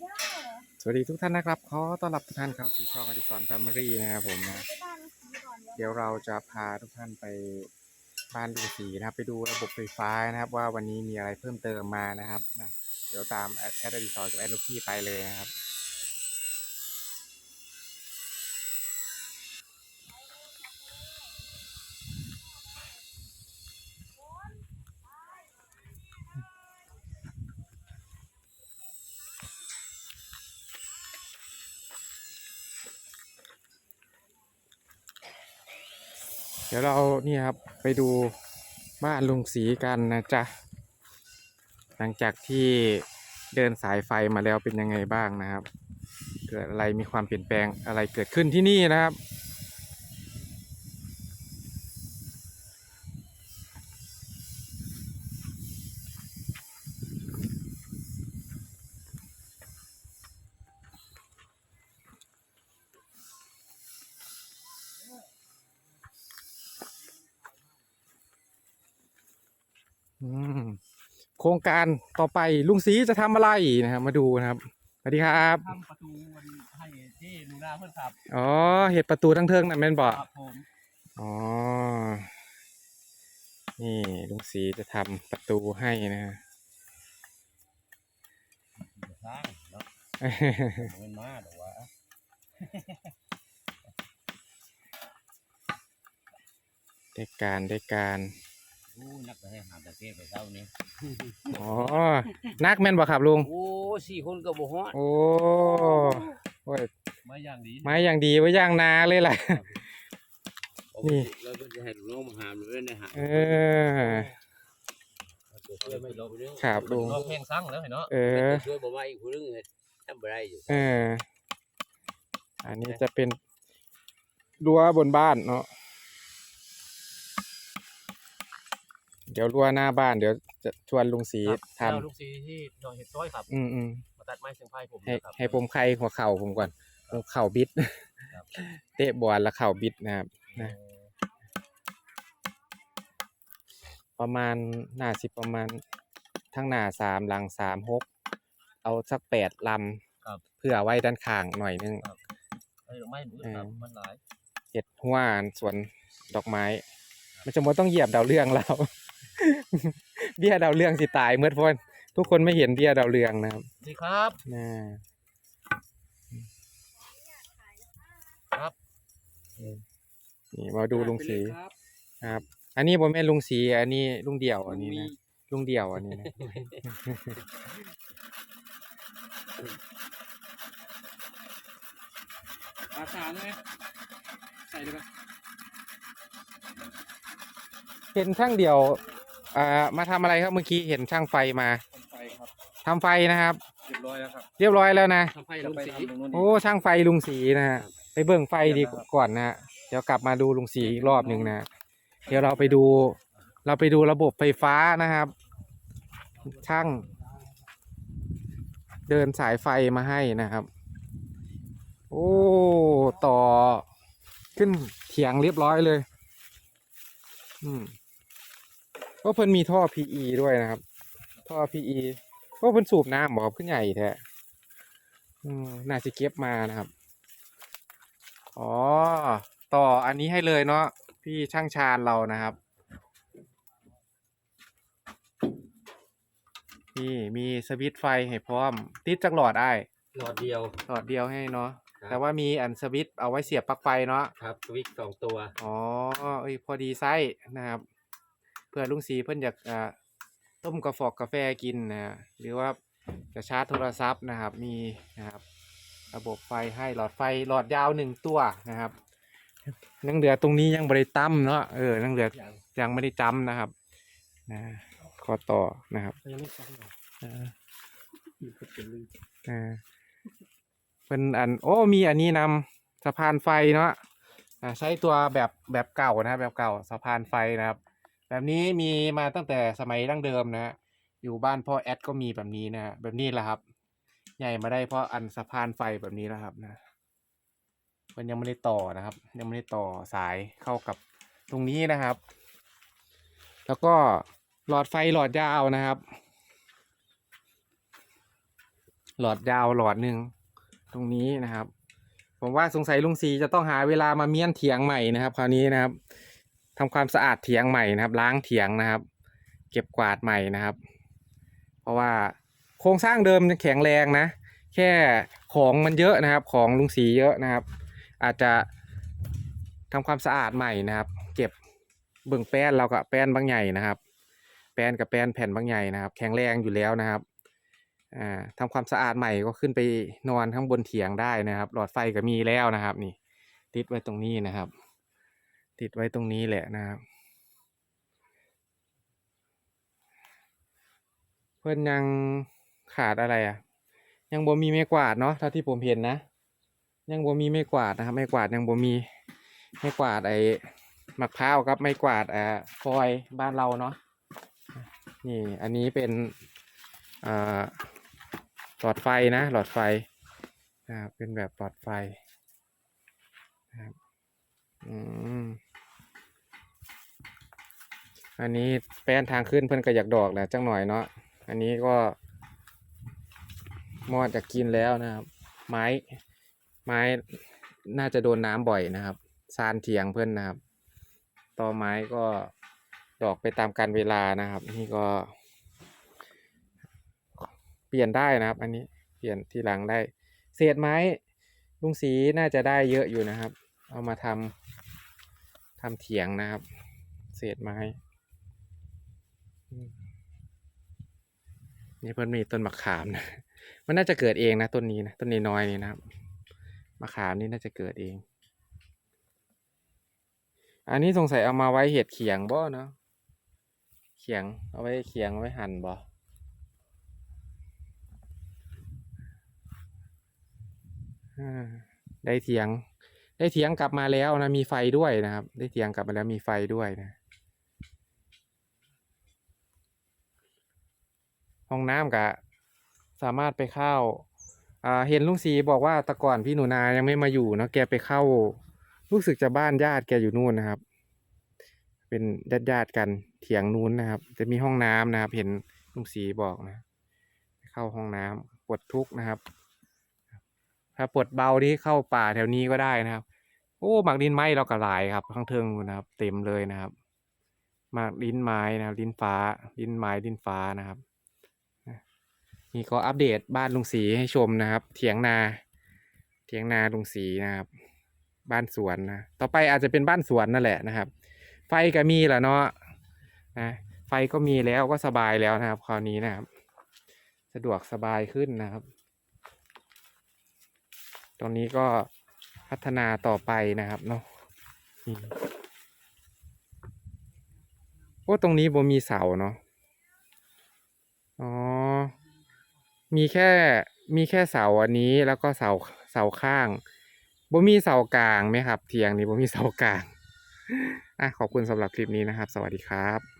เด้อสวัสดีทุกท่านนะครับ ขอต้อนรับทุกท่านเข้าสู่ช่องอดิสรแฟมิลี่นะครับผมนะไปบ้านลุงศรีก่อนเดี๋ยวเดี๋ยวเราจะพาทุกท่านไปบ้านลุงศรีนะครับไปดูระบบไฟฟ้านะครับ ว่าวันนี้มีอะไรเพิ่มเติมมานะครับนะเดี๋ยวตามแอดแอดอดิสรกับแอดลูกพี่ไปเลยนะครับ ดี๋ยวเราเนี่ยครับไปดูบ้านลุงสีกันนะจ๊ะ หลังจากที่เดินสายไฟมาแล้วเป็นยังไงบ้างนะครับ เกิดอะไรมีความเปลี่ยนแปลงอะไรเกิดขึ้นที่นี่นะครับ โครงการต่อไปลุงศรีจะทำอะไรนะครับ มาดูนะครับสวัสดีครับทำประตูวันให้ที่ลูน่าเพื่อนขับอ๋อเห็ดประตูทั้งเทิงนั่นแม่นบ่ครับผมอ๋อนี่ลุงศรีจะทำประตูให้นะฮะสร้างเนาะเงินมาหรอวะได้การได้การ อู้นักให้หาตะเกียบไปเท่านี้อ๋อนักแม่นบ่ครับลุง โอ้สี่คนก็บ่ฮอดโอ้โอ้ยมาอย่างดีไม้อย่างดีไว้ย่างนาเลยแหละนี่เราก็จะให้ลูกน้องมาหามเลยนะฮะเออไม่ลบเรื่องครับลุงเพลงสั่งแล้วเนาะเออ ช่วยบ่มาอีกคนนึงเฮ็ดทำบ่ได้อยู่เออ อันนี้จะเป็นรั้วบนบ้านเนาะ เดี๋ยวรั้วหน้าบ้านเดี๋ยวจะชวนลุงศรีทเจ้าลูกซีที่นอนเห็ดต้อยครับำอืมอืมมาตัดไม้เสียงไฟผมให้นะครับ ให้ผมใครหัวเข่าผมก่อนหัวเข่าบิด ครับ เตะบอลแล้วเข่าบิดนะครับ นะ ประมาณหน้าสิประมาณทั้งหน้าสามหลังสามหกเอาสักแปดลครับำเพื่อไว้ด้านข้างหน่อยนึงไอ้ดอกไม้มืดครับ มันหลาย เห็ดหัวสวนดอกไม้ มันจะมต้องเหยียบดาวเรืองเรา เบี้ยดาวเรืองสิตายเมื่อพ้นทุกคนไม่เห็นเบี้ยดาวเรืองนะครับดีครับน่าครับนี่มาดูลุงศรีครับครับ อันนี้ผมแม่นลุงศรีอันนี้ลุงเดี่ยวอันนี้นะลุงเดี่ยวอันนี้นะอาสาเลยใส่เลยเห็นช่างเดี่ยว อ่ามาทำอะไรครับเมื่อกี้เห็นช่างไฟมาไฟครับทำไฟนะครับ เรียบร้อยแล้วครับเรียบร้อยแล้วนะ ทำไฟลุงสีโอ้ช่างไฟลุงศรีนะฮะไปเบิ่งไฟดีก่อนนะฮะเดี๋ยวกลับมาดูลุงศรีอีกรอบหนึ่งนะเดี๋ยวเราไปดู เราไปดูระบบไฟฟ้านะครับ ช่าง เดินสายไฟมาให้นะครับ โอ้ต่อ ขึ้นเถียงเรียบร้อยเลย อืม ก็เพิ่นมีท่อ PE ด้วยนะครับ ท่อ PE ก็เพิ่นสูบน้ำบอกขึ้นใหญ่แท้อืมน่าจะเก็บมานะครับ อ๋อ ต่ออันนี้ให้เลยเนาะพี่ช่างชาญเรานะครับ นี่มีสวิตช์ไฟให้พร้อม ติดจักหลอดไอ้ายหลอดเดียว หลอดเดียวให้เนาะครับ แต่ว่ามีอันสวิตช์เอาไว้เสียบปลั๊กไฟเนาะ ครับสวิกสองตัว อ๋อเอ้ยพอดีไซส์นะครับเพื่อลุงสีเพิ่นอยากอ่าต้มกาแฟกาแฟกินนะฮะหรือว่าจะชาร์จโทรศัพท์นะครับ มีนะครับ ระบบไฟให้หลอดไฟหลอดยาวหนึ่งตัวนะครับนังเหลือตรงนี้ยังบริตั้มเนาะเออนังเหลือยังยังไม่ได้จำนะครับนะขอต่อนะครับยังไม่ฟังหรออ่าเป็นลืมอ่าเป็นอันโอ้มีอันนี้นำสะพานไฟเนาะอ่าใช้ตัวแบบแบบเก่านะครับแบบเก่าสะพานไฟนะครับ แบบนี้มีมาตั้งแต่สมัยดั้งเดิมนะฮะอยู่บ้านพ่อแอดก็มีแบบนี้นะฮะแบบนี้แหละครับ ใหญ่มาได้เพราะอันสะพานไฟแบบนี้นะครับนะมันยังไม่ได้ต่อนะครับ ยังไม่ได้ต่อสายเข้ากับตรงนี้นะครับ แล้วก็หลอดไฟหลอดยาวนะครับ หลอดยาวหลอดหนึ่งตรงนี้นะครับ ผมว่าสงสัยลุงสีจะต้องหาเวลามาเมียนเถียงใหม่นะครับ คราวนี้นะครับ ทำความสะอาดเถียงใหม่นะครับ ล้างเถียงนะครับ เก็บกวาดใหม่นะครับ เพราะว่าโครงสร้างเดิมยังแข็งแรงนะ แค่ของมันเยอะนะครับ ของลุงสีเยอะนะครับ อาจจะทำความสะอาดใหม่นะครับ เก็บเบิ่งแป้นเรากับแป้นบางใหญ่นะครับ แป้นกับแป้นแผ่นบางใหญ่นะครับ แข็งแรงอยู่แล้วนะครับอ่าทำความสะอาดใหม่ก็ขึ้นไปนอนข้างบนเถียงได้นะครับ หลอดไฟก็มีแล้วนะครับ นี่ติดไว้ตรงนี้นะครับ ติดไว้ตรงนี้แหละนะครับ เพื่อนยังขาดอะไรอะ ยังบ่มีไม้กวาดเนาะเท่าที่ผมเห็นนะ ยังบ่มีไม้กวาดนะครับไม้กวาดยังบ่มีไม้กวาดไอ้มะพร้าวครับไม้กวาดอ่าฟอยบ้านเราเนาะนี่อันนี้เป็นอ่าหลอดไฟนะ หลอดไฟนะครับเป็นแบบหลอดไฟนะครับอืม อันนี้แป้นทางขึ้นเพิ่นก็อยากดอกแหละจังหน่อยเนาะอันนี้ก็มอดจะกินแล้วนะครับ ไม้ไม้น่าจะโดนน้ำบ่อยนะครับซานเถียงเพื่อนนะครับต่อไม้ก็ดอกไปตามการเวลานะครับ นี่ก็ เปลี่ยนได้นะครับ อันนี้เปลี่ยนทีหลังได้ เศษไม้ลุงสีน่าจะได้เยอะอยู่นะครับ เอามาทำทำเถียงนะครับ เศษไม้ นี่เพิ่นมีต้นมะขามนะ มันน่าจะเกิดเองนะต้นนี้นะต้นนี้น้อยนี่นะครับมะขามนี่น่าจะเกิดเอง อันนี้สงสัยเอามาไว้เห็ดเขียงบ่เนาะเขียงเอาไว้เขียงเอาไว้หั่นบ่ได้เถียง ได้เถียงกลับมาแล้วนะมีไฟด้วยนะครับ ได้เถียงกลับมาแล้วมีไฟด้วยนะ ห้องน้ำกะสามารถไปเข้าอ่าเห็นลุงสีบอกว่าแต่ก่อนพี่หนูนายังไม่มาอยู่เนาะแกไปเข้ารู้สึกจะบ้านญาติแกอยู่นู่นนะครับ เป็นญาติญาติกันเถียงนู้นนะครับ จะมีห้องน้ำนะครับ เห็นลุงสีบอกนะ เข้าห้องน้ำปวดทุกข์นะครับ ถ้าปวดเบานี่เข้าป่าแถวนี้ก็ได้นะครับ โอ้หมากดินไม้เราก็หลายครับข้างเทิงนู่นนะครับ เต็มเลยนะครับหมากดินไม้นะครับดินฟ้าดินไม้ดินฟ้านะครับ นี่ก็อัปเดตบ้านลุงศรีให้ชมนะครับ เถียงนา เถียงนาลุงศรีนะครับ บ้านสวนนะ ต่อไปอาจจะเป็นบ้านสวนนั่นแหละนะครับ ไฟก็มีแหละเนาะนะไฟก็มีแล้วก็สบายแล้วนะครับ คราวนี้นะครับ สะดวกสบายขึ้นนะครับ ตรงนี้ก็พัฒนาต่อไปนะครับเนาะโอ้ตรงนี้บ่มีเสาเนาะอ๋อ มีแค่มีแค่เสาอันนี้แล้วก็เสาเสาข้างบ่มีเสากลางไหมครับ เทียงนี้บ่มีเสากลางอะขอบคุณสำหรับคลิปนี้นะครับ สวัสดีครับ